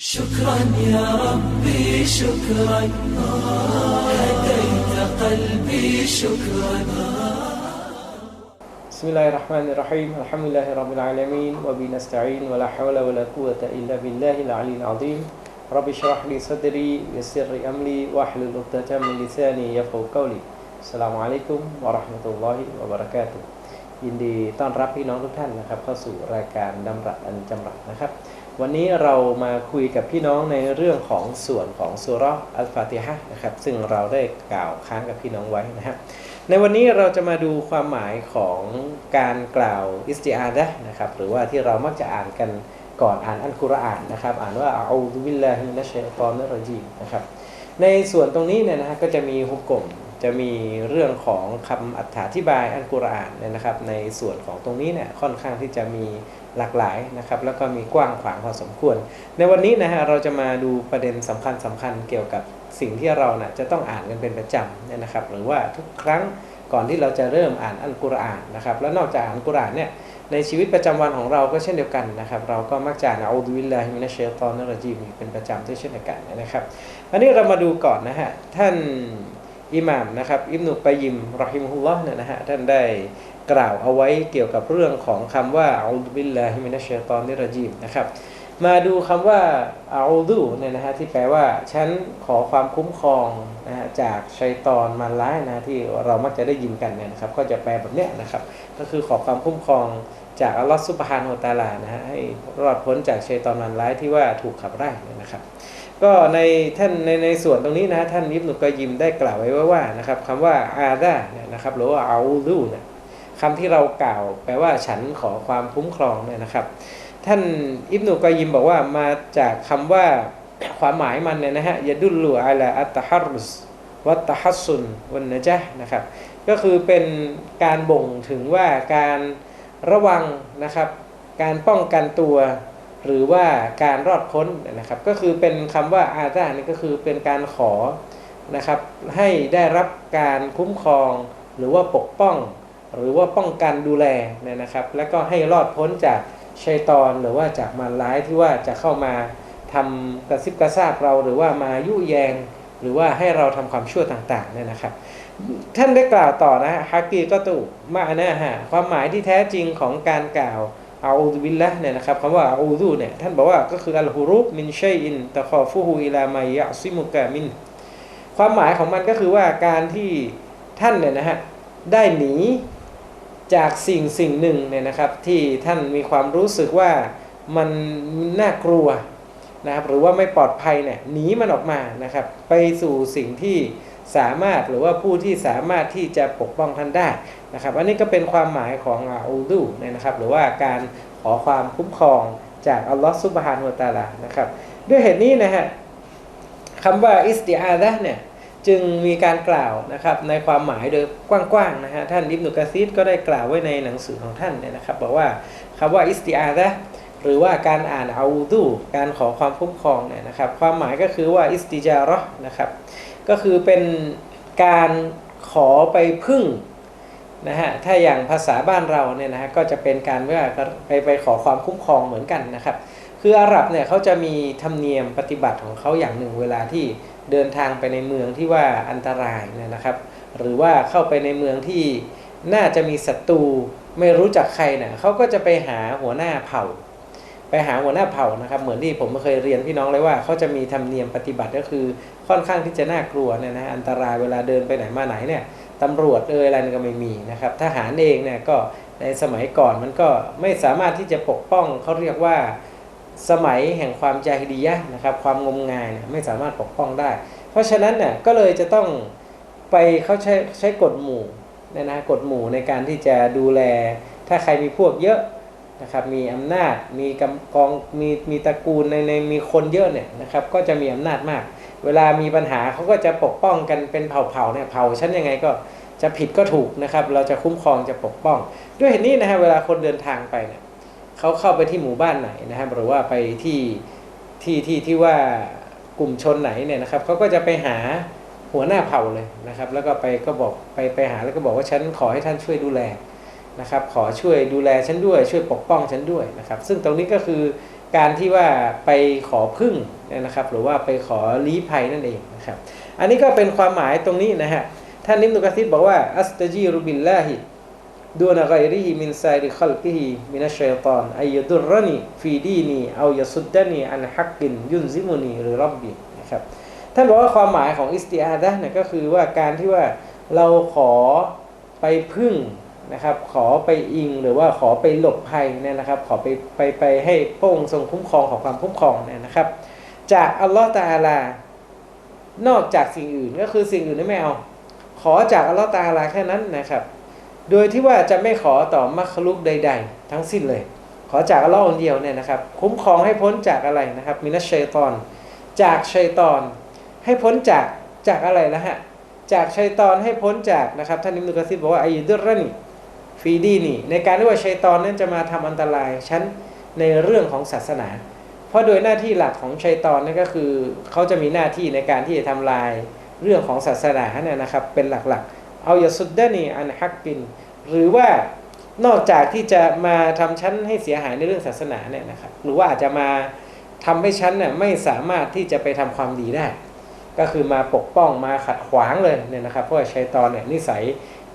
شكرا يا ربي شكرا هديت قلبي شكرا بسم الله الرحمن الرحيم الحمد لله رب العالمين وبه نستعين ولا حول ولا قوة إلا بالله العلي العظيم رب اشرح لي صدري ويسر لي أمري واحلل عقدة من لساني يفقهوا قولي السلام عليكم ورحمة الله وبركاته ยินดีต้อนรับพี่น้องทุกท่านนะครับ เข้าสู่รายการดำรัสอันจำรัดนะครับ วันนี้เรามาคุยกับพี่น้องในเรื่องของส่วนของสุรอัลฟาติฮะนะครับซึ่งเราได้กล่าวค้างกับพี่น้องไว้นะครับในวันนี้เราจะมาดูความหมายของการกล่าวอิสติอาดะห์นะครับหรือว่าที่เรามักจะอ่านกันก่อนอ่านอัลกุรอานนะครับอ่านว่าอาอูบิลลาฮิมินัชชัยฏอนิรรจีนะครับในส่วนตรงนี้เนี่ยนะฮะก็จะมีฮุกกลม จะมีเรื่องของคำอธิบายอัลกุรอานเนี่ยนะครับ ในส่วนของตรงนี้เนี่ยค่อนข้างที่จะมีหลากหลายนะครับ แล้วก็มีกว้างขวางพอสมควร ในวันนี้นะฮะเราจะมาดูประเด็นสำคัญสำคัญเกี่ยวกับสิ่งที่เรานะ่ะจะต้องอ่านกันเป็นประจำเนี่ยนะครับ หรือว่าทุกครั้งก่อนที่เราจะเริ่มอ่านอัลกุรอานนะครับ แล้วนอกจากอ่านกุรอานเนี่ยในชีวิตประจำวันของเราก็เช่นเดียวกันนะครับ เราก็มักจะอ่านอูดุบิลลาฮิมินัชชัยฏอนิรรจีมเป็นประจำด้วยเช่นเดียวกันนะครับ อันนี้เรามาดูก่อนนะฮะท่าน อิหม่ามนะครับอิบนุกยยิมรอฮิมฮุลลอฮ์เนี่ยนะฮะท่านได้กล่าวเอาไว้เกี่ยวกับเรื่องของคำว่าอูดุบิลลาฮิมินัชชัยฏอนนิรจีมนะครับ มาดูคำว่าอาอูดูเนี่ยนะฮะที่แปลว่าฉันขอความคุ้มครองนะฮะจากชัยตอนมารร้ายนะที่เรามักจะได้ยินกันเนี่ยนะครับ ก็จะแปลแบบเนี้ยนะครับ ก็คือขอความคุ้มครองจากอัลลอฮฺซุบฮานะฮูวะตาลานะฮะให้รอดพ้นจากชัยตอนมารร้ายที่ว่าถูกขับไล่เนี่ยนะครับ ก็ในท่านในในส่วนตรงนี้นะท่านอิบนุกยิมได้กล่าวไว้ว่าว่านะครับคำว่าอาดาเนี่ยนะครับหรือว่าเอาอูดูเนี่ยคำที่เรากล่าวแปลว่าฉันขอความคุ้มครองเนี่ยนะครับ ท่านอิบนุกอยิมบอกว่ามาจากคำว่าความหมายมันเนี่ยนะฮะยะดุลลูอาลาอัตตะฮัรุสวัตตะฮัสซุนวันนะจ๊ะนะครับก็คือเป็นการบ่งถึงว่าการระวังนะครับ การป้องกันตัว หรือว่าการรอดพ้นนะครับ ก็คือเป็นคำว่าอาซานี่ก็คือเป็นการขอนะครับ ให้ได้รับการคุ้มครอง หรือว่าปกป้อง หรือว่าป้องกันดูแลเนี่ยนะครับ แล้วก็ให้รอดพ้นจากชัยตอนหรือว่าจากมารร้ายที่ว่าจะเข้ามาทำกระซิบกระซาบเราหรือว่ามายุแยง หรือว่าให้เราทำความชั่วต่างๆเนี่ยนะครับ ท่านได้กล่าวต่อนะฮะกีก็ตุมานะฮะความหมายที่แท้จริงของการกล่าว อาอูดุบิลละเนี่ยนะครับคำว่าอูดุเนี่ยท่านบอกว่าก็คืออัลฮุรุบมินชัยอินตะคอฟูฮูอิลามายะซิมุกะมิน ความหมายของมันก็คือว่าการที่ท่านเนี่ยนะฮะได้หนีจากสิ่งสิ่งหนึ่งเนี่ยนะครับที่ท่านมีความรู้สึกว่ามันน่ากลัวนะครับหรือว่าไม่ปลอดภัยเนี่ยหนีมันออกมานะครับไปสู่สิ่งที่ สามารถหรือว่าผู้ที่สามารถที่จะปกป้องท่านได้นะครับอันนี้ก็เป็นความหมายของอาอูดูเนี่ยนะครับ หรือว่าการขอความคุ้มครองจากอัลลอฮฺซุบฮานุตะอาลานะครับ ด้วยเหตุนี้นะฮะคำว่าอิสติอาดะเนี่ยจึงมีการกล่าวนะครับในความหมายโดยกว้างๆนะฮะท่านอิบนุกะซีดก็ได้กล่าวไว้ในหนังสือของท่านเนี่ยนะครับบอกว่าคำว่าอิสติอาดะหรือว่าการอ่านอาอูดูการขอความคุ้มครองเนี่ยนะครับ ความหมายก็คือว่าอิสติจาระนะครับ ก็คือเป็นการขอไปพึ่งนะฮะถ้าอย่างภาษาบ้านเราเนี่ยนะฮะก็จะเป็นการว่าไปไปขอความคุ้มครองเหมือนกันนะครับ คืออาหรับเนี่ยเขาจะมีธรรมเนียมปฏิบัติของเขาอย่างหนึ่งเวลาที่เดินทางไปในเมืองที่ว่าอันตรายเนี่ยนะครับ หรือว่าเข้าไปในเมืองที่น่าจะมีศัตรูไม่รู้จักใครเนี่ยเขาก็จะไปหาหัวหน้าเผ่า ไปหาหัวหน้าเผ่านะครับ เหมือนที่ผมเคยเรียนพี่น้องเลยว่าเขาจะมีธรรมเนียมปฏิบัติก็คือค่อนข้างที่จะน่ากลัวเนี่ยนะอันตรายเวลาเดินไปไหนมาไหนเนี่ยตำรวจเอยอะไรก็ไม่มีนะครับทหารเองเนี่ยก็ในสมัยก่อนมันก็ไม่สามารถที่จะปกป้องเขาเรียกว่าสมัยแห่งความจาฮิดียะนะครับความงมงายเนี่ยไม่สามารถปกป้องได้ เพราะฉะนั้นเนี่ยก็เลยจะต้องไปเขาใช้ใช้กฎหมู่นี่ยนะกฎหมู่ในการที่จะดูแล ถ้าใครมีพวกเยอะ นะครับมีอำนาจมีกำกองมีมีตระกูลในในมีคนเยอะเนี่ยนะครับก็จะมีอำนาจมาก เวลามีปัญหาเขาก็จะปกป้องกันเป็นเผ่าๆเนี่ยเผ่าฉันยังไงก็จะผิดก็ถูกนะครับ เราจะคุ้มครองจะปกป้อง ด้วยเหตุนี้นะฮะเวลาคนเดินทางไปเนี่ยเขาเข้าไปที่หมู่บ้านไหนนะครับหรือว่าไปที่ที่ที่ที่ว่ากลุ่มชนไหนเนี่ยนะครับเขาก็จะไปหาหัวหน้าเผ่าเลยนะครับ แล้วก็ไปก็บอกไปไปหาแล้วก็บอกว่าฉันขอให้ท่านช่วยดูแล นะครับ ขอช่วยดูแลฉันด้วย ช่วยปกป้องฉันด้วยนะครับ ซึ่งตรงนี้ก็คือการที่ว่าไปขอพึ่งนะครับ หรือว่าไปขอลี้ภัยนั่นเองนะครับ อันนี้ก็เป็นความหมายตรงนี้นะฮะท่านนิมนุกะซิดบอกว่าอัสตจีรุบิลลาฮิดูนกอยริฮิมินไซริขลกิฮิมินัชชัยตอนอายดุรนีฟีดีนีเอายสุดดานีอันฮักกินยุนซิมุนีหรือรับบีนะครับท่านบอกว่าความหมายของอิสติอาดะห์เนี่ยก็คือว่าการที่ว่าเราขอไปพึ่ง นะครับ ขอไปอิงหรือว่าขอไปหลบภัยเนี่ยนะครับ ขอไปไปไปให้พระองค์ทรงคุ้มครองของความคุ้มครองเนี่ยนะครับ จากอัลลอฮฺตาลานอกจากสิ่งอื่นก็คือสิ่งอื่นไม่เอาขอจากอัลลอฮฺตาลาแค่นั้นนะครับ โดยที่ว่าจะไม่ขอต่อมัคลุกใด ๆ ทั้งสิ้นเลย ขอจากอัลลอฮ์องเดียวเนี่ยนะครับ คุ้มครองให้พ้นจากอะไรนะครับมินัชชัยตอน จากชัยตอน ให้พ้นจากจากอะไรนะฮะจากชัยตอนให้พ้นจากนะครับท่านนิมนุกะซิบบอกว่าอายุดุรนี ฟีดีนี่ ในการที่ว่าชัยตอนนั้นจะมาทำอันตรายฉันในเรื่องของศาสนา เพราะโดยหน้าที่หลักของชัยตอนนั่นก็คือเขาจะมีหน้าที่ในการที่จะทำลายเรื่องของศาสนาเนี่ยนะครับ เป็นหลักๆ เอายาสุดดานีอันฮักกิน หรือว่านอกจากที่จะมาทำชั้นให้เสียหายในเรื่องศาสนาเนี่ยนะครับหรือว่าอาจจะมาทำให้ชั้นเนี่ยไม่สามารถที่จะไปทำความดีได้ ก็คือมาปกป้องมาขัดขวางเลยเนี่ยนะครับเพราะว่าชัยตอนเนี่ยนิสัย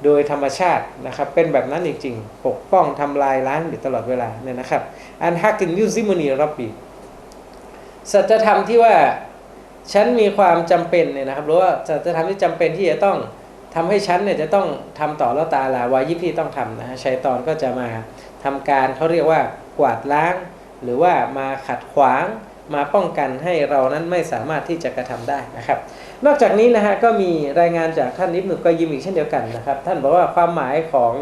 โดยธรรมชาตินะครับเป็นแบบนั้นจริงๆ ปกป้องทำลายล้างอยู่ตลอดเวลาเนี่ยนะครับ อันฮักกินยุซิมุนีรับบีสัจธรรมที่ว่าฉันมีความจำเป็นเนี่ยนะครับหรือว่าสัจธรรมที่จำเป็นที่จะต้องทำให้ฉันเนี่ยจะต้องทำต่อแล้วตาลาวายิบที่ต้องทำนะฮะชัยตอนก็จะมาทำการเขาเรียกว่ากวาดล้าง หรือว่ามาขัดขวาง มาป้องกันให้เรานั้นไม่สามารถที่จะกระทำได้นะครับ นอกจากนี้นะฮะก็มีรายงานจากท่านนิบนุกอยิมอีกเช่นเดียวกันนะครับ ท่านบอกว่าความหมายของ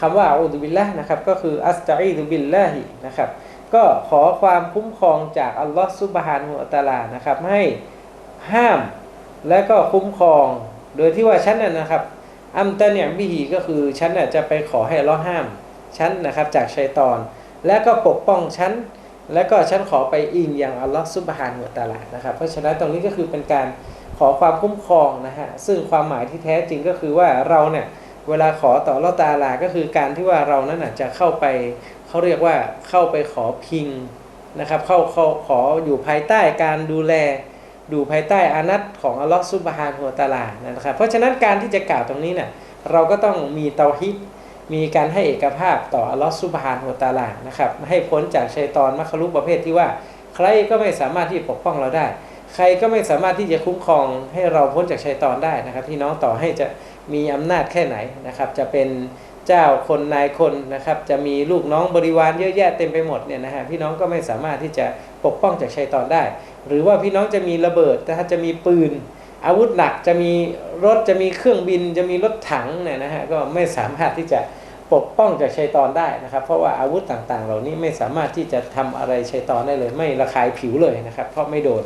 คำว่าอูดุบิลละนะครับก็คืออัสตัอีดุบิลละฮินะครับก็ขอความคุ้มครองจากอัลลอฮฺซุบฮานะฮูวะตะลานะครับให้ห้ามและก็คุ้มครอง โดยที่ว่าฉันน่ะนะครับ อัมตะเนี่ยบิฮีก็คือฉันน่ะจะไปขอให้อัลลอฮ์ห้ามฉันนะครับจากชัยตอน และก็ปกป้องฉัน และก็ฉันขอไปอิงอย่างอัลลอฮ์ซุบฮานะฮูวตาลานะครับ เพราะฉะนั้นตรงนี้ก็คือเป็นการขอความคุ้มครองนะฮะซึ่งความหมายที่แท้จริงก็คือว่าเราเนี่ยเวลาขอต่อลอตาลาก็คือการที่ว่าเรานั้นจะเข้าไปเขาเรียกว่าเข้าไปขอพิงนะครับเข้าเข้าขออยู่ภายใต้การดูแลดูภายใต้อานัตของอัลลอฮ์ซุบฮานะฮูวตาลานะครับ เพราะฉะนั้นการที่จะกล่าวตรงนี้เนี่ยเราก็ต้องมีเตาฮิด มีการให้เอกภาพต่ออัลลอฮ์ซุบฮานะฮูวตาลานะครับให้พ้นจากชัยตอนมัคคุรุประเภทที่ว่า ใครก็ไม่สามารถที่ปกป้องเราได้ ใครก็ไม่สามารถที่จะคุ้มครองให้เราพ้นจากชัยตอนได้นะครับพี่น้องต่อให้จะมีอำนาจแค่ไหนนะครับจะเป็นเจ้าคนนายคนนะครับจะมีลูกน้องบริวารเยอะแยะเต็มไปหมดเนี่ยนะฮะพี่น้องก็ไม่สามารถที่จะปกป้องจากชัยตอนได้ หรือว่าพี่น้องจะมีระเบิดถ้าจะมีปืน อาวุธหนักจะมีรถจะมีเครื่องบิน จะมีรถถังเนี่ยนะฮะก็ไม่สามารถที่จะ ปกป้องจากชัยตอนได้นะครับ เพราะว่าอาวุธต่างๆ เหล่านี้ไม่สามารถที่จะทำอะไรชัยตอนได้เลย ไม่ระคายผิวเลยนะครับ เพราะไม่โดน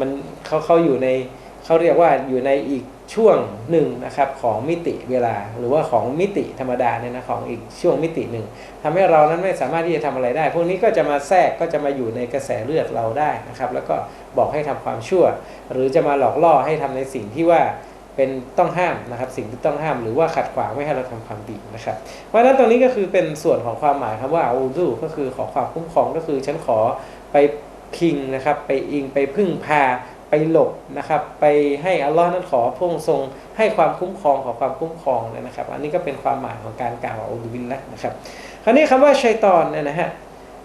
มันเขาเขาอยู่ในเขาเรียกว่าอยู่ในอีกช่วงหนึ่งนะครับของมิติเวลา หรือว่าของมิติธรรมดาเนี่ยนะของอีกช่วงมิติหนึ่งทำให้เรานั้นไม่สามารถที่จะทำอะไรได้ พวกนี้ก็จะมาแทรกก็จะมาอยู่ในกระแสเลือดเราได้นะครับ แล้วก็บอกให้ทำความชั่ว หรือจะมาหลอกล่อให้ทำในสิ่งที่ว่า เป็นต้องห้ามนะครับ สิ่งที่ต้องห้ามหรือว่าขัดขวางไม่ให้เราทำความดีนะครับเพราะฉะนั้นตรงนี้ก็คือเป็นส่วนของความหมายครับว่าอูดูก็คือขอความคุ้มครองก็คือฉันขอไปพิงนะครับไปอิงไปพึ่งพาไปหลบนะครับ ไปให้อัลลอฮ์นั้นขอพระองค์ทรงให้ความคุ้มครองขอความคุ้มครองเลยนะครับ อันนี้ก็เป็นความหมายของการกล่าวอูดุบิลละนะครับ คราวนี้คำว่าชัยตอนเนี่ยนะฮะ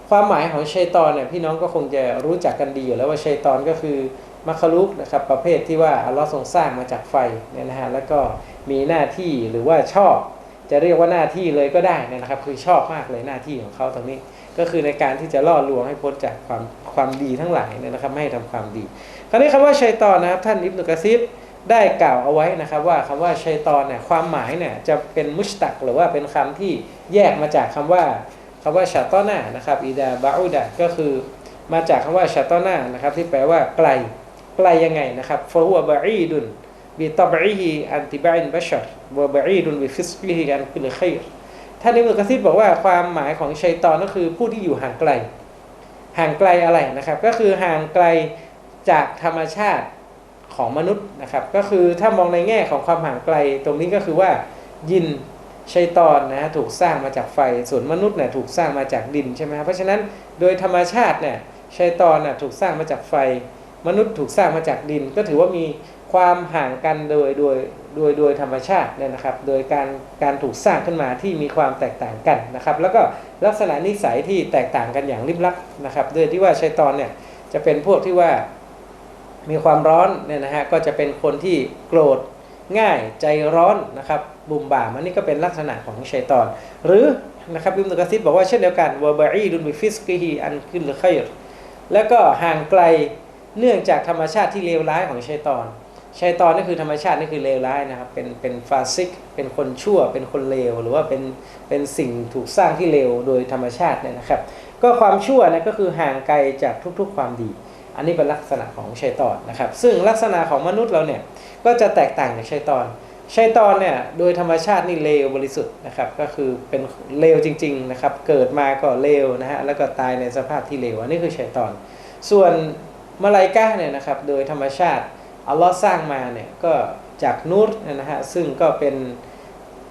ความหมายของชัยตอนเนี่ยพี่น้องก็คงจะรู้จักกันดีอยู่แล้วว่าชัยตอนก็คือ มัคคลุกนะครับประเภทที่ว่าอัลลอฮ์ทรงสร้างมาจากไฟเนี่ยนะฮะแล้วก็มีหน้าที่หรือว่าชอบ จะเรียกว่าหน้าที่เลยก็ได้นะครับ คือชอบมากเลยหน้าที่ของเขาตรงนี้ ก็คือในการที่จะล่อลวงให้พ้นจากความความดีทั้งหลายเนี่ยนะครับไม่ให้ทำความดี คราวนี้คำว่าชัยตอนนะครับท่านอิบนุกะซิบได้กล่าวเอาไว้นะครับว่าคำว่าชัยตอนเนี่ยความหมายเนี่ยจะเป็นมุชตัก หรือว่าเป็นคำที่แยกมาจากคำว่าคำว่าชาตอนานะครับอีดาบาอุดะก็คือมาจากคำว่าชาตอนานะครับที่แปลว่าไกล ลยังไงนะครับฟะฮุวบะอีดุนบิตบอีฮิอันติบะอินบัชรวะบะอีดุนบิฟิสกิฮิอันคุลขัยรท่านอิบนุกะซิบบอกว่าความหมายของชัยตอนก็คือผู้ที่อยู่ห่างไกล ห่างไกลอะไรนะครับ ก็คือห่างไกลจากธรรมชาติของมนุษย์นะครับ ก็คือถ้ามองในแง่ของความห่างไกล ตรงนี้ก็คือว่ายินชัยตอนนะถูกสร้างมาจากไฟ ส่วนมนุษย์เนี่ยถูกสร้างมาจากดินใช่ไหมครับเพราะฉะนั้นโดยธรรมชาติเนี่ยชัยตอนน่ะถูกสร้างมาจากไฟ มนุษย์ถูกสร้างมาจากดิน ก็ถือว่ามีความห่างกันโดยโดยโดยโดยธรรมชาติเนี่ยนะครับ โดยการการถูกสร้างขึ้นมาที่มีความแตกต่างกันนะครับ แล้วก็ลักษณะนิสัยที่แตกต่างกันอย่างลิบลับนะครับโดยที่ว่าชัยตอนเนี่ยจะเป็นพวกที่ว่ามีความร้อนเนี่ยนะฮะก็จะเป็นคนที่โกรธง่ายใจร้อนนะครับบุมบ่ามอันนี้ก็เป็นลักษณะของชัยตอน หรือนะครับอิมนุกะซิดบอกว่าเช่นเดียวกันวะบะอีดุนบิฟิสกิฮีอันขึ้นหรือขยรแล้วก็ห่างไกล เนื่องจากธรรมชาติที่เลวร้ายของชัยตอนชัยตอนนี่คือธรรมชาตินี่คือเลวร้ายนะครับ เป็นเป็นฟาซิก เป็นคนชั่ว เป็นคนเลว หรือว่าเป็นเป็นสิ่งถูกสร้างที่เลวโดยธรรมชาติเนี่ยนะครับ ก็ความชั่วนะก็คือห่างไกลจากทุกๆความดี อันนี้เป็นลักษณะของชัยตอนนะครับ ซึ่งลักษณะของมนุษย์เราเนี่ยก็จะแตกต่างจากชัยตอนชัยตอนเนี่ยโดยธรรมชาตินี่เลวบริสุทธิ์นะครับ ก็คือเป็นเลวจริง ๆนะครับ เกิดมาก็เลวนะฮะแล้วก็ตายในสภาพที่เลวอันนี้คือชัยตอน ส่วน มาลายกาเนี่ยนะครับโดยธรรมชาติอัลลอฮ์สร้างมาเนี่ยก็จากนูรนนะฮะซึ่งก็เป็น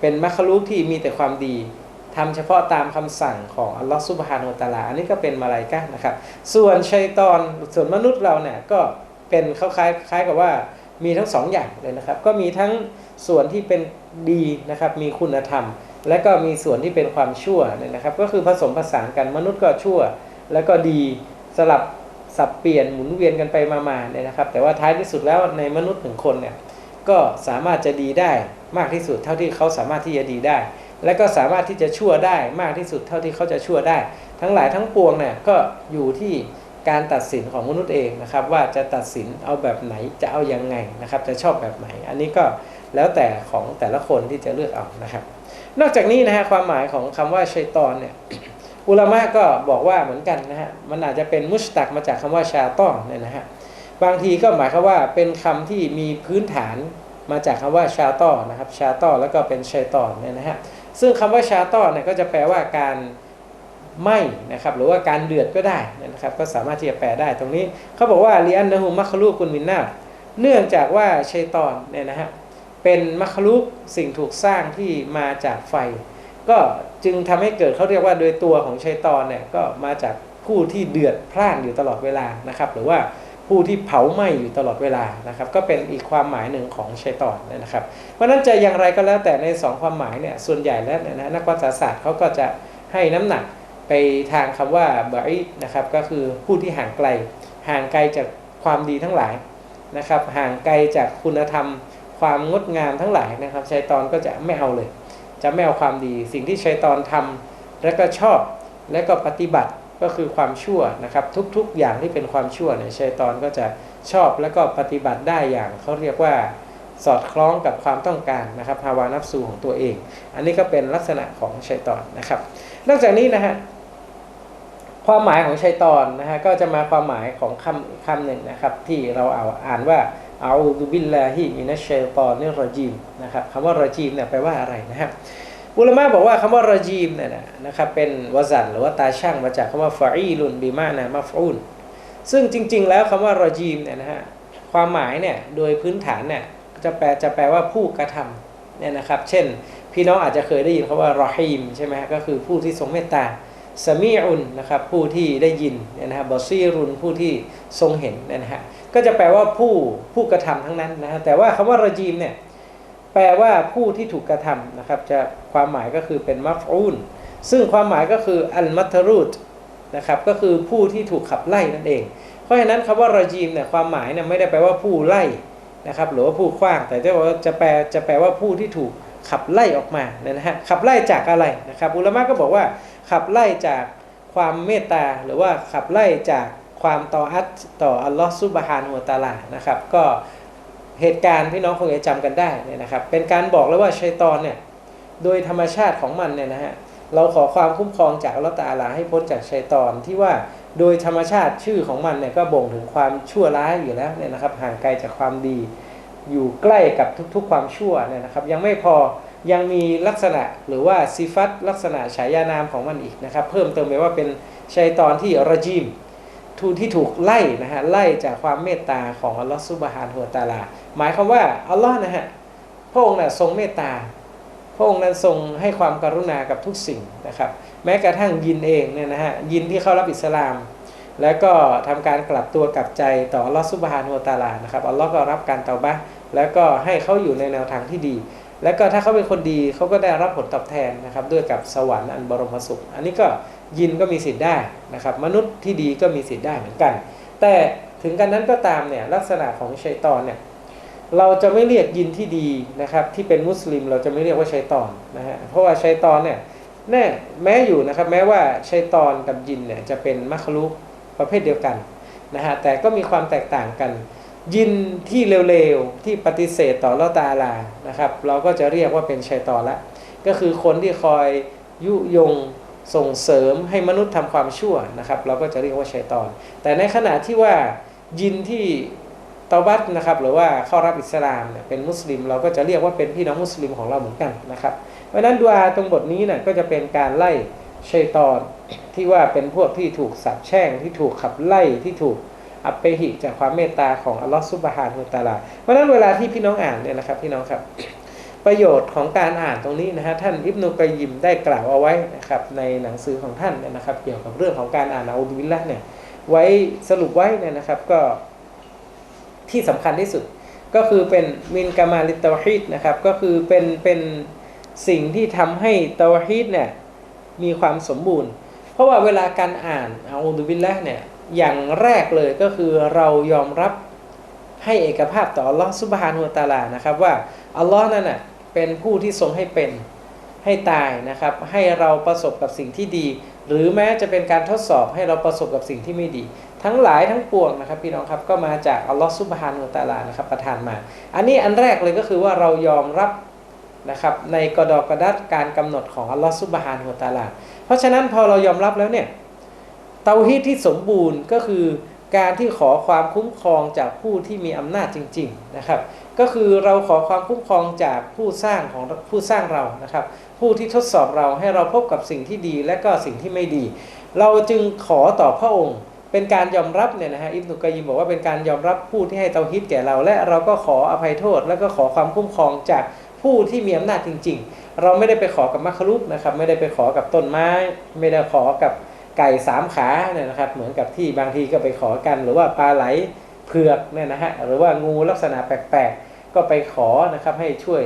เป็นมัคลุกที่มีแต่ความดีทำเฉพาะตามคำสั่งของอัลลอฮ์ซุบฮานุตะอาลาอันนี้ก็เป็นมาลายกานะครับ ส่วนชัยตอนส่วนมนุษย์เราเนี่ยก็เป็นคล้ายคล้ายกับว่ามีทั้งสองอย่างเลยนะครับ ก็มีทั้งส่วนที่เป็นดีนะครับมีคุณธรรม และก็มีส่วนที่เป็นความชั่วเนี่ยนะครับ ก็คือผสมผสานกันมนุษย์ก็ชั่ว แล้วก็ดีสลับ สับเปลี่ยนหมุนเวียนกันไปมาๆเนี่ยนะครับ แต่ว่าท้ายที่สุดแล้วในมนุษย์หนึ่งคนเนี่ยก็สามารถจะดีได้มากที่สุดเท่าที่เขาสามารถที่จะดีได้ และก็สามารถที่จะชั่วได้มากที่สุดเท่าที่เขาจะชั่วได้ ทั้งหลายทั้งปวงเนี่ยก็อยู่ที่การตัดสินของมนุษย์เองนะครับ ว่าจะตัดสินเอาแบบไหนจะเอายังไงนะครับ จะชอบแบบไหน อันนี้ก็แล้วแต่ของแต่ละคนที่จะเลือกเอานะครับ นอกจากนี้นะฮะความหมายของคำว่าชัยตอนเนี่ย อุลามะก็บอกว่าเหมือนกันนะฮะมันอาจจะเป็นมุสตักมาจากคำว่าชาต้อนเนี่ยนะฮะบางทีก็หมายความว่าเป็นคำที่มีพื้นฐานมาจากคำว่าชาต้อนะครับชาต้อแล้วก็เป็นชัยตอนเนี่ยนะฮะซึ่งคำว่าชาต้อเนี่ยก็จะแปลว่าการไหม้นะครับหรือว่าการเดือดก็ได้นะครับก็สามารถที่จะแปลได้ตรงนี้เขาบอกว่าเลียนนะฮูมัคลูกุนมินนาเนื่องจากว่าชัยตอนเนี่ยนะฮะเป็นมัคลุกสิ่งถูกสร้างที่มาจากไฟ ก็ จึงทำให้เกิดเขาเรียกว่าโดยตัวของชัยตอนเนี่ยก็มาจากผู้ที่เดือดพล่านอยู่ตลอดเวลานะครับ หรือว่าผู้ที่เผาไหม้อยู่ตลอดเวลานะครับ ก็เป็นอีกความหมายหนึ่งของชัยตอนนะครับ เพราะนั้นจะอย่างไรก็แล้วแต่ในสองความหมายเนี่ยส่วนใหญ่แล้วเนี่ยนะนักวิทยาศาสตร์เขาก็จะให้น้ำหนักไปทางคำว่าบาอินะครับก็คือผู้ที่ห่างไกล ห่างไกลจากความดีทั้งหลายนะครับ ห่างไกลจากคุณธรรม ความงดงามทั้งหลายนะครับชัยตอนก็จะไม่เอาเลย จะไม่เอาความดี สิ่งที่ชัยตอนทำและก็ชอบและก็ปฏิบัติก็คือความชั่วนะครับ ทุกๆ อย่างที่เป็นความชั่วเนี่ยชัยตอนก็จะชอบและก็ปฏิบัติได้อย่างเขาเรียกว่าสอดคล้องกับความต้องการนะครับภาวานับสูของตัวเอง อันนี้ก็เป็นลักษณะของชัยตอนนะครับ นอกจากนี้นะฮะความหมายของชัยตอนนะฮะก็จะมาความหมายของคำคำหนึ่งนะครับ ที่เราเอาอ่านว่า อาอูบิลลาฮิมินัชชัยตอนนี่รจีมนะครับคำว่ารจีมเนี่ยแปลว่าอะไรนะครับอุลามะบอกว่าคำว่ารจีมเนี่ยนะครับเป็นวซันหรือว่าตาช่างมาจากคำว่าฟาอีลุนบิมานะมัฟอูนซึ่งจริง ๆ แล้วคำว่ารจีมเนี่ยนะฮะความหมายเนี่ยโดยพื้นฐานเนี่ยจะแปลจะแปลว่าผู้กระทำเนี่ยนะครับ เช่น พี่น้องอาจจะเคยได้ยินคำว่ารอฮีมใช่ไหมก็คือผู้ที่ทรงเมตตา สมีอุนนะครับผู้ที่ได้ยินนะครับบอซีรุนผู้ที่ทรงเห็นนะฮะก็จะแปลว่าผู้ผู้กระทำทั้งนั้นนะฮะแต่ว่าคำว่ารจีมเนี่ยแปลว่าผู้ที่ถูกกระทำนะครับจะความหมายก็คือเป็นมัฟอูนซึ่งความหมายก็คืออัลมัตรูดนะครับก็คือผู้ที่ถูกขับไล่นั่นเอง เพราะฉะนั้นคำว่ารจีมเนี่ยความหมายเนี่ยไม่ได้แปลว่าผู้ไล่นะครับหรือว่าผู้ขว้าง แต่จะจะแปลจะแปลว่าผู้ที่ถูกขับไล่ออกมาเนี่ยนะฮะขับไล่จากอะไรนะครับอุลามะก็บอกว่า ขับไล่จากความเมตตาหรือว่าขับไล่จากความต่ออัตต่ออัลลอฮฺซุบฮานุวตาลานะครับ ก็เหตุการณ์พี่น้องคงจะจำกันได้เนี่ยนะครับ เป็นการบอกแล้วว่าชัยตอนเนี่ยโดยธรรมชาติของมันเนี่ยนะฮะเราขอความคุ้มครองจากอัลลอฮฺตาลาให้พ้นจากชัยตอนที่ว่าโดยธรรมชาติชื่อของมันเนี่ยก็บ่งถึงความชั่วร้ายอยู่แล้วเนี่ยนะครับห่างไกลจากความดี อยู่ใกล้กับทุกๆ ความชั่วเนี่ยนะครับ ยังไม่พอ ยังมีลักษณะหรือว่าซิฟัตลักษณะฉายานามของมันอีกนะครับ เพิ่มเติมไปว่าเป็นชัยตอนที่ระจีมทูที่ถูกไล่นะฮะไล่จากความเมตตาของอัลลอฮฺซุบฮานหัวตาลา หมายความว่าอัลลอฮ์นะฮะพระองค์น่ะทรงเมตตา พระองค์นั้นทรงให้ความกรุณากับทุกสิ่งนะครับ แม้กระทั่งยินเองเนี่ยนะฮะยินที่เข้ารับอิสลาม แล้วก็ทำการกลับตัวกลับใจต่ออัลลอฮฺซุบฮานุวตะอาลานะครับอัลลอฮ์ก็รับการเตาบะแล้วก็ให้เขาอยู่ในแนวทางที่ดี แล้วก็ถ้าเขาเป็นคนดีเขาก็ได้รับผลตอบแทนนะครับ ด้วยกับสวรรค์อันบรมสุข อันนี้ก็ยินก็มีสิทธิ์ได้นะครับ มนุษย์ที่ดีก็มีสิทธิ์ได้เหมือนกัน แต่ถึงกันนั้นก็ตามเนี่ยลักษณะของชัยตอนเนี่ยเราจะไม่เรียกยินที่ดีนะครับ ที่เป็นมุสลิมเราจะไม่เรียกว่าชัยตอนนะฮะเพราะว่าชัยตอนเนี่ยแน่แม้อยู่นะครับแม้ว่าชัยตอนกับยินเนี่ยจะเป็นมัคลุกประเภทเดียวกันนะฮะแต่ก็มีความแตกต่างกัน ยินที่เร็วๆที่ปฏิเสธต่อละตาลานะครับ เราก็จะเรียกว่าเป็นชัยตอนละ ก็คือคนที่คอยยุยงส่งเสริมให้มนุษย์ทำความชั่วนะครับ เราก็จะเรียกว่าชัยตอน แต่ในขณะที่ว่ายินที่ตาบัตนะครับหรือว่าเข้ารับอิสลามเนี่ยเป็นมุสลิม เราก็จะเรียกว่าเป็นพี่น้องมุสลิมของเราเหมือนกันนะครับ เพราะนั้นดูอาตรงบทนี้นี่ยก็จะเป็นการไล่ชัยตอนที่ว่าเป็นพวกที่ถูกสับแช่งที่ถูกขับไล่ที่ถูก อัปเปหิจากความเมตตาของอัลลอฮฺซุบฮานุตาลาเพราะนั้นเวลาที่พี่น้องอ่านเนี่ยนะครับพี่น้องครับ ประโยชน์ของการอ่านตรงนี้นะฮะท่านอิบนุกอยยิมได้กล่าวเอาไว้นะครับในหนังสือของท่านเนี่ยนะครับ เกี่ยวกับเรื่องของการอ่านอาอูบิลละเนี่ยไว้สรุปไว้เนี่ยนะครับก็ที่สำคัญที่สุดก็คือเป็นมินกามาลิตาวฮีดนะครับก็คือเป็นเป็นสิ่งที่ทำให้ตาวฮีดเนี่ยมีความสมบูรณ์ เพราะว่าเวลาการอ่านอาอูบิลละเนี่ย อย่างแรกเลยก็คือเรายอมรับให้เอกภาพต่ออัลลอฮฺซุบฮานุตะอาลานะครับว่าอัลลอฮ์นั่นน่ะเป็นผู้ที่ทรงให้เป็นให้ตายนะครับ ให้เราประสบกับสิ่งที่ดี หรือแม้จะเป็นการทดสอบให้เราประสบกับสิ่งที่ไม่ดี ทั้งหลายทั้งปวงนะครับ พี่น้องครับก็มาจากอัลลอฮฺซุบฮานุตะอาลานะครับประทานมา อันนี้อันแรกเลยก็คือว่าเรายอมรับนะครับในกระดอกกระดัดการกำหนดของอัลลอฮฺซุบฮานุตะอาลาเพราะฉะนั้นพอเรายอมรับแล้วเนี่ย เตาฮีดที่สมบูรณ์ก็คือการที่ขอความคุ้มครองจากผู้ที่มีอำนาจจริง ๆนะครับ ก็คือเราขอความคุ้มครองจากผู้สร้างของผู้สร้างเรานะครับ ผู้ที่ทดสอบเราให้เราพบกับสิ่งที่ดีและก็สิ่งที่ไม่ดี เราจึงขอต่อพระองค์ เป็นการยอมรับเนี่ยนะฮะอิบนุกอยยิมบอกว่าเป็นการยอมรับผู้ที่ให้เตาฮีดแก่เรา และเราก็ขออภัยโทษ และก็ขอความคุ้มครองจากผู้ที่มีอำนาจจริง ๆ เราไม่ได้ไปขอกับมัคลุกนะครับ ไม่ได้ไปขอกับต้นไม้ ไม่ได้ขอกับ ไก่สามขาเนี่ยนะครับเหมือนกับที่บางทีก็ไปขอกัน หรือว่าปลาไหลเผือกเนี่ยนะฮะหรือว่างูลักษณะแปลกๆ ก็ไปขอนะครับให้ช่วย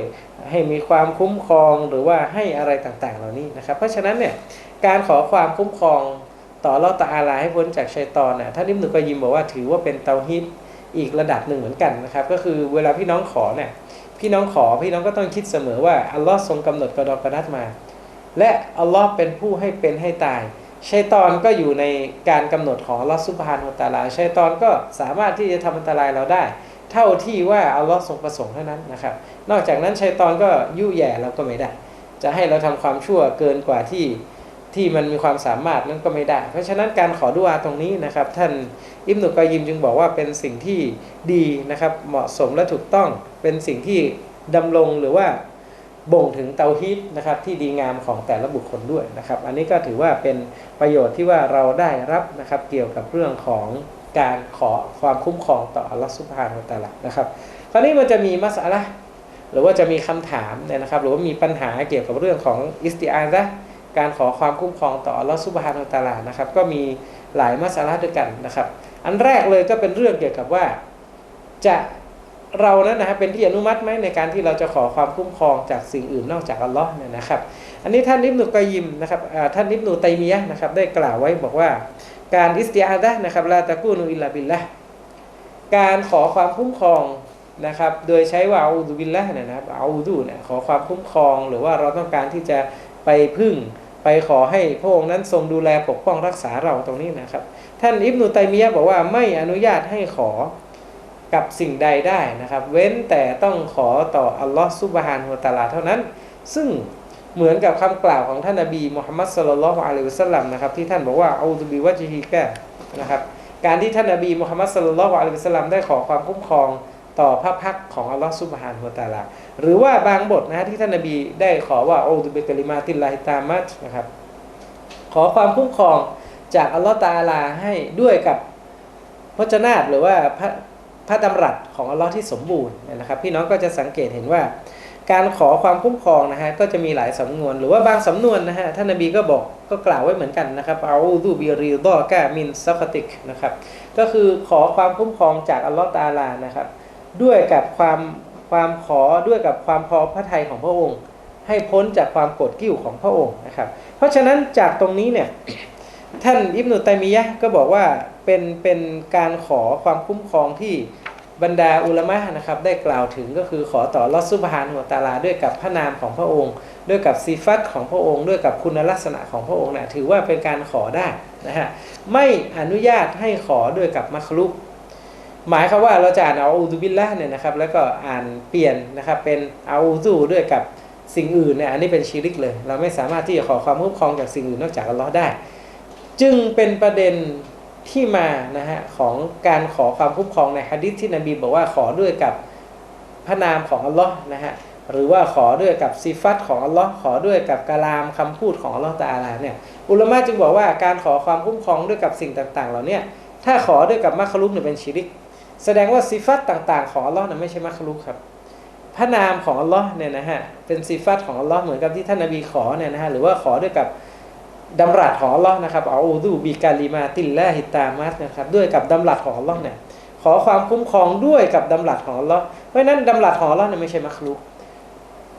ให้มีความคุ้มครองหรือว่าให้อะไรต่างๆ เหล่านี้นะครับเพราะฉะนั้นเนี่ยการขอความคุ้มครองต่อลอตาอาลาให้พ้นจากชัยตอนน่ะท่านอิบนุกยิมบอกว่าถือว่าเป็นเตาฮิตอีกระดับหนึ่งเหมือนกันนะครับก็คือเวลาพี่น้องขอเนี่ยพี่น้องขอพี่น้องก็ต้องคิดเสมอว่าอัลลอฮ์ทรงกำหนดกระดอกกระดัดมา และอัลลอฮ์เป็นผู้ให้เป็นให้ตาย ชัยตอนก็อยู่ในการกำหนดของอัลลอฮ์ซุบฮานุตาลาชัยตอนก็สามารถที่จะทำอันตรายเราได้ เท่าที่ว่าอัลลอฮ์ทรงประสงค์เท่านั้นนะครับ นอกจากนั้นชัยตอนก็ยุ่ยแย่เราก็ไม่ได้ จะให้เราทำความชั่วเกินกว่าที่ที่มันมีความสามารถนั้นก็ไม่ได้ เพราะฉะนั้นการขอดุอาตรงนี้นะครับ ท่านอิบนุกอยยิมจึงบอกว่าเป็นสิ่งที่ดีนะครับเหมาะสมและถูกต้องเป็นสิ่งที่ดำรงหรือว่า บ่งถึงเตาฮีตนะครับที่ดีงามของแต่ละบุคคลด้วยนะครับ อันนี้ก็ถือว่าเป็นประโยชน์ที่ว่าเราได้รับนะครับเกี่ยวกับเรื่องของการขอความคุ้มครองต่ออัลลอฮฺซุบฮานาอัลตะลานะครับ คราวนี้มันจะมีมัสอะละหรือว่าจะมีคำถามเนี่ยนะครับ หรือว่ามีปัญหาเกี่ยวกับเรื่องของอิสติอาซะการขอความคุ้มครองต่ออัลลอฮฺซุบฮานาอัลตะลานะครับ ก็มีหลายมัสอะละด้วยกันนะครับ อันแรกเลยก็เป็นเรื่องเกี่ยวกับว่าจะ เรานั้นนะครับเป็นที่อนุมัติไหมในการที่เราจะขอความคุ้มครองจากสิ่งอื่นนอกจากอัลลอฮ์เนี่ยนะครับ อันนี้ท่านอิบนุกอยยิมนะครับท่านอิบนุตัยมียะนะครับได้กล่าวไว้บอกว่า การอิสติอาดะห์นะครับลาตะกูนุอิลลาบิลละการขอความคุ้มครองนะครับ โดยใช้ว่าอูดุบิลละเนี่ยนะครับอูดูเนี่ยขอความคุ้มครอง หรือว่าเราต้องการที่จะไปพึ่งไปขอให้พระองค์นั้นทรงดูแลปกป้องรักษาเราตรงนี้นะครับ ท่านอิบนุตัยมียะบอกว่าไม่อนุญาตให้ขอ กับสิ่งใดได้นะครับ เว้นแต่ต้องขอต่ออัลลอฮ์ซุบฮานฮุวตาลาเท่านั้น ซึ่งเหมือนกับคำกล่าวของท่านนบีมุฮัมมัดสุลลัลอะลัยฮิวะสัลลัมนะครับที่ท่านบอกว่าอูซุบิวะจิฮิกะนะครับการที่ท่านนบีมุฮัมมัดสุลลัลอะลัยฮิวะสัลลัมได้ขอความคุ้มครองต่อพระพักของอัลลอฮ์ซุบฮานฮุวตาลาหรือว่าบางบทนะที่ท่านนบีได้ขอว่าอูซุบิกะลิมาติลลาฮิตามัตนะครับขอความคุ้มครองจากอัลลอฮ์ตะอาลาให้ด้วยกับพจนาหรือว่าพระ พระดำรัสของอัลลอฮ์ที่สมบูรณ์นะครับ พี่น้องก็จะสังเกตเห็นว่า การขอความคุ้มครองนะฮะก็จะมีหลายสำนวน หรือว่าบางสำนวนนะฮะท่านนบีก็บอกก็กล่าวไว้เหมือนกันนะครับอาอูดูบิริดอกามินซัคติกนะครับก็คือขอความคุ้มครองจากอัลลอฮ์ตาลานะครับด้วยกับความความขอด้วยกับความพอพระทัยของพระองค์ ให้พ้นจากความโกรธกิ้วของพระองค์นะครับ เพราะฉะนั้นจากตรงนี้เนี่ย ท่านอิบนุตัยมียะก็บอกว่าเป็นเป็นการขอความคุ้มครองที่บรรดาอุลามะนะครับได้กล่าวถึงก็คือขอต่อลอสุบฮานหัวตาลาด้วยกับพระนามของพระองค์ ด้วยกับซีฟัตของพระองค์ ด้วยกับคุณลักษณะของพระองค์นะถือว่าเป็นการขอได้นะฮะไม่อนุญาตให้ขอด้วยกับมัคลุก หมายความว่าเราจะอ่านเอาอูซุบิลละเนี่ยนะครับแล้วก็อ่านเปลี่ยนนะครับเป็นเอาอูซูด้วยกับสิ่งอื่นเนี่ยอันนี้เป็นชิริกเลย เราไม่สามารถที่จะขอความคุ้มครองจากสิ่งอื่นนอกจากอัลลอฮ์ได้ จึงเป็นประเด็นที่มานะฮะของการขอความคุ้มครองในฮะดิษที่นบีบอกว่าขอด้วยกับพระนามของอัลลอฮ์นะฮะหรือว่าขอด้วยกับซิฟัตของอัลลอฮ์ขอด้วยกับกะลามคำพูดของอัลลอฮ์ตะอาลาเนี่ยอุลามะจึงบอกว่าการขอความคุ้มครองด้วยกับสิ่งต่างๆเหล่าเนี้ถ้าขอด้วยกับมัคลุกเนี่ยเป็นชิริก แสดงว่าซิฟัตต่างๆ ของอัลลอฮ์นั้นไม่ใช่มัคลุกครับพระนามของอัลลอฮ์เนี่ยนะฮะเป็นซิฟัตของอัลลอฮ์เหมือนกับที่ท่านนบีขอเนี่ยนะฮะหรือว่าขอด้วยกับ ดำรัสของอัลลอฮ์นะครับเอาอูดูบีกาลิมาติลลาฮิตามัสนะครับด้วยกับดำรัสของอัลลอฮ์เนี่ยขอความคุ้มครองด้วยกับดำรัสของอัลลอฮ์เพราะฉะนั้นดำรัสของอัลลอฮ์เนี่ยไม่ใช่มัคลุก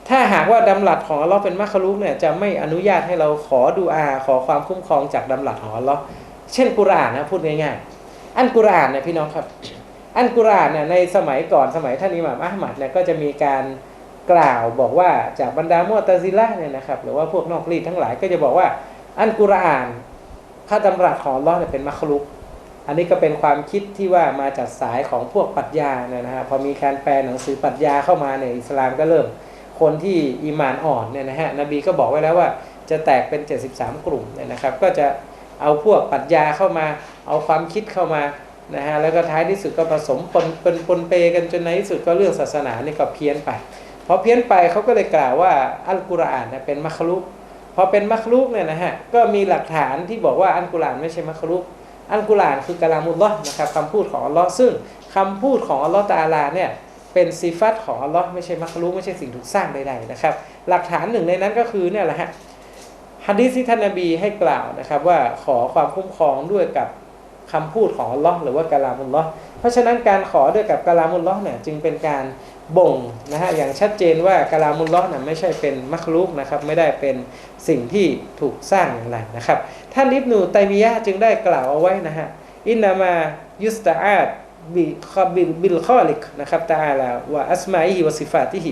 ถ้าหากว่าดำรัสของอัลลอฮ์เป็นมัคลุกเนี่ยจะไม่อนุญาตให้เราขอดูอาขอความคุ้มครองจากดำรัสของอัลลอฮ์เช่นกุรานนะพูดง่ายๆ อันกุรานเนี่ยพี่น้องครับ อันกุรานเนี่ยในสมัยก่อนสมัยท่านอิหม่ามอัลมัดเนี่ยก็จะมีการกล่าวบอกว่าจากบรรดามุตะซิละเนี่ยนะครับหรือว่าพวกนอกรีดทั้งหลายก็จะบอกว่า อันกุรอานพระดำรัสของลอฮ์เนี่ยเป็นมัคลุก อันนี้ก็เป็นความคิดที่ว่ามาจากสายของพวกปรัชญาเนี่ยนะฮะพอมีการแปลหนังสือปรัชญาเข้ามาเนี่ยอิสลามก็เริ่มคนที่อีหมานอ่อนเนี่ยนะฮะนบีก็บอกไว้แล้วว่าจะแตกเป็น 73 กลุ่มเนี่ยนะครับ ก็จะเอาพวกปรัชญาเข้ามา เอาความคิดเข้ามานะฮะแล้วก็ท้ายที่สุดก็ผสมปนปนปนเปกันจนในที่สุดก็เรื่องศาสนานี่ก็เพี้ยนไปพอเพี้ยนไปเขาก็เลยกล่าวว่าอัลกุรอานเนี่ยเป็นมัคลุก พอเป็นมัคลุกเนี่ยนะฮะก็มีหลักฐานที่บอกว่าอัลกุรานไม่ใช่มัคลุกอัลกุรานคือกะลามุลลอฮ์นะครับคำพูดของอัลลอฮ์ซึ่งคำพูดของอัลลอฮ์ตาลาเนี่ยเป็นซีฟัตของอัลลอฮ์ไม่ใช่มัคลุกไม่ใช่สิ่งถูกสร้างใดๆนะครับ หลักฐานหนึ่งในนั้นก็คือเนี่ยแหละฮะฮะดีษที่ท่านนบีให้กล่าวนะครับว่าขอความคุ้มครองด้วยกับคำพูดของอัลลอฮ์หรือว่ากะลามุลลอฮ์เพราะฉะนั้นการขอด้วยกับกะลามุลลอฮ์เนี่ยจึงเป็นการ บ่งนะฮะอย่างชัดเจนว่ากะลามุลล้อน่ะไม่ใช่เป็นมัคลุกนะครับไม่ได้เป็นสิ่งที่ถูกสร้างอย่างไรนะครับท่านอิบนูตัยมียะจึงได้กล่าวเอาไว้นะฮะอินนามายุสตาอาดบิคอบิลบิลคอลิกนะครับตาอาลาว่าอัสมาอิฮิวะซิฟาติฮิ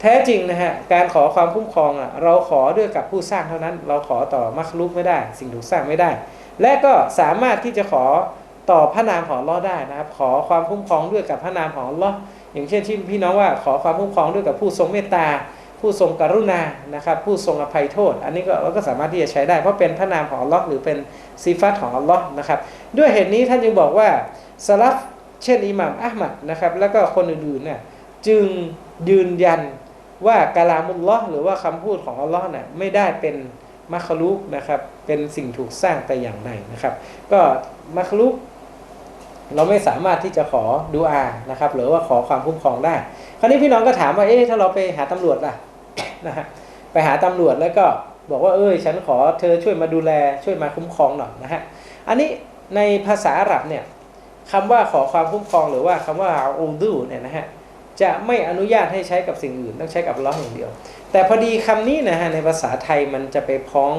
แท้จริงนะฮะการขอความคุ้มครองอะเราขอด้วยกับผู้สร้างเท่านั้น เราขอต่อมัคลุกไม่ได้ สิ่งถูกสร้างไม่ได้ และก็สามารถที่จะขอต่อพระนามของลอได้นะครับ ขอความคุ้มครองด้วยกับพระนามของลออย่างเช่นที่พี่น้องว่าขอความคุ้มครองด้วยกับผู้ทรงเมตตา ผู้ทรงกรุณานะครับ ผู้ทรงอภัยโทษ อันนี้ก็เราก็สามารถที่จะใช้ได้เพราะเป็นพระนามของอัลลอฮ์หรือเป็นซีฟัตของอัลลอฮ์นะครับ ด้วยเหตุนี้ท่านยังบอกว่าสลับเช่นอิหม่ามอัลมัดนะครับ แล้วก็คนอื่นๆเนี่ยจึงยืนยันว่ากาลามุลลอฮ์หรือว่าคำพูดของอัลลอฮ์เนี่ยไม่ได้เป็นมัคลุกนะครับเป็นสิ่งถูกสร้างแต่อย่างใดนะครับ ก็มัคลุก เราไม่สามารถที่จะขอดูอานะครับ หรือว่าขอความคุ้มครองได้ คราวนี้พี่น้องก็ถามว่าเอ๊ะถ้าเราไปหาตำรวจล่ะนะฮะไปหาตำรวจแล้วก็บอกว่าเอ้ยฉันขอเธอช่วยมาดูแลช่วยมาคุ้มครองหน่อยนะฮะอันนี้ในภาษาอาหรับเนี่ยคำว่าขอความคุ้มครองหรือว่าคำว่าอูดูเนี่ยนะฮะจะไม่อนุญาตให้ใช้กับสิ่งอื่นต้องใช้กับลเลออย่างเดียว แต่พอดีคำนี้นะฮะในภาษาไทยมันจะไปพ้อง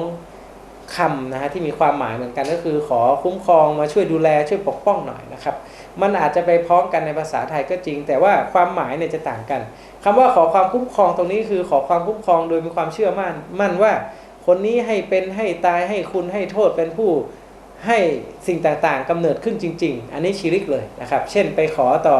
คำนะฮะที่มีความหมายเหมือนกันก็คือขอคุ้มครองมาช่วยดูแลช่วยปกป้องหน่อยนะครับ มันอาจจะไปพ้องกันในภาษาไทยก็จริง แต่ว่าความหมายเนี่ยจะต่างกันคำว่าขอความคุ้มครองตรงนี้คือขอความคุ้มครองโดยมีความเชื่อมั่น มั่นว่าคนนี้ให้เป็นให้ตายให้คุณให้โทษเป็นผู้ให้สิ่งต่างๆกำเนิดขึ้นจริง ๆ อันนี้ชิริกเลยนะครับ เช่นไปขอต่อ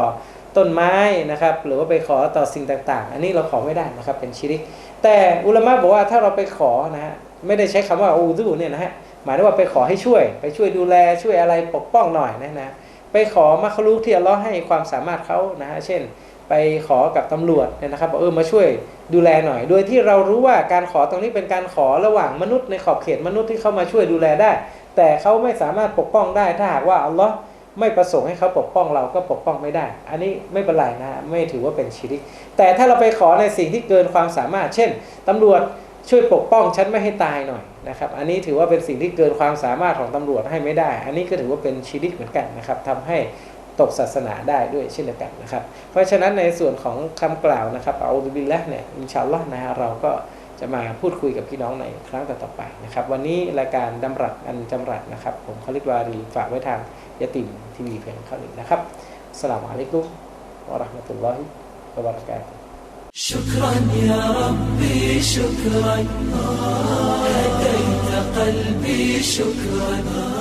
ต้นไม้นะครับ หรือว่าไปขอต่อสิ่งต่างๆ อันนี้เราขอไม่ได้นะครับเป็นชิริก แต่อุลามะบอกว่าถ้าเราไปขอนะฮะ ไม่ได้ใช้คำว่าอูดูเนี่ยนะฮะหมายถึงว่าไปขอให้ช่วย ไปช่วยดูแลช่วยอะไรปกป้องหน่อยนะนะไปขอมาคลุกที่อัลลอฮ์ให้ความสามารถเขานะฮะเช่น ไปขอกับตำรวจเนี่ยนะครับบอกเออมาช่วยดูแลหน่อย โดยที่เรารู้ว่าการขอตรงนี้เป็นการขอระหว่างมนุษย์ในขอบเขตมนุษย์ที่เข้ามาช่วยดูแลได้ แต่เขาไม่สามารถปกป้องได้ถ้าหากว่าอัลลอฮ์ไม่ประสงค์ให้เขาปกป้องเราก็ปกป้องไม่ได้ อันนี้ไม่เป็นไรนะไม่ถือว่าเป็นชิริก แต่ถ้าเราไปขอในสิ่งที่เกินความสามารถ เช่นตำรวจ ช่วยปกป้องฉันไม่ให้ตายหน่อยนะครับ อันนี้ถือว่าเป็นสิ่งที่เกินความสามารถของตำรวจให้ไม่ได้ อันนี้ก็ถือว่าเป็นชีริกเหมือนกันนะครับทำให้ตกศาสนาได้ด้วยเช่นเดียวกันนะครับ เพราะฉะนั้นในส่วนของคำกล่าวนะครับเอาดุบิลละเนี่ยอินชาอัลลอฮ์นะฮะเราก็จะมาพูดคุยกับพี่น้องในครั้งต่อๆไปนะครับ วันนี้รายการดำรัดอันจำรัดนะครับ ผมคาลิดวารีฝากไว้ทางยติมทีวีเพียงเท่านี้นะครับอัสลามอะลัยกุมวะราะห์มะตุลลอฮิวะบะเราะกาตุ شكرا يا ربي شكرا. هديت قلبي شكرا.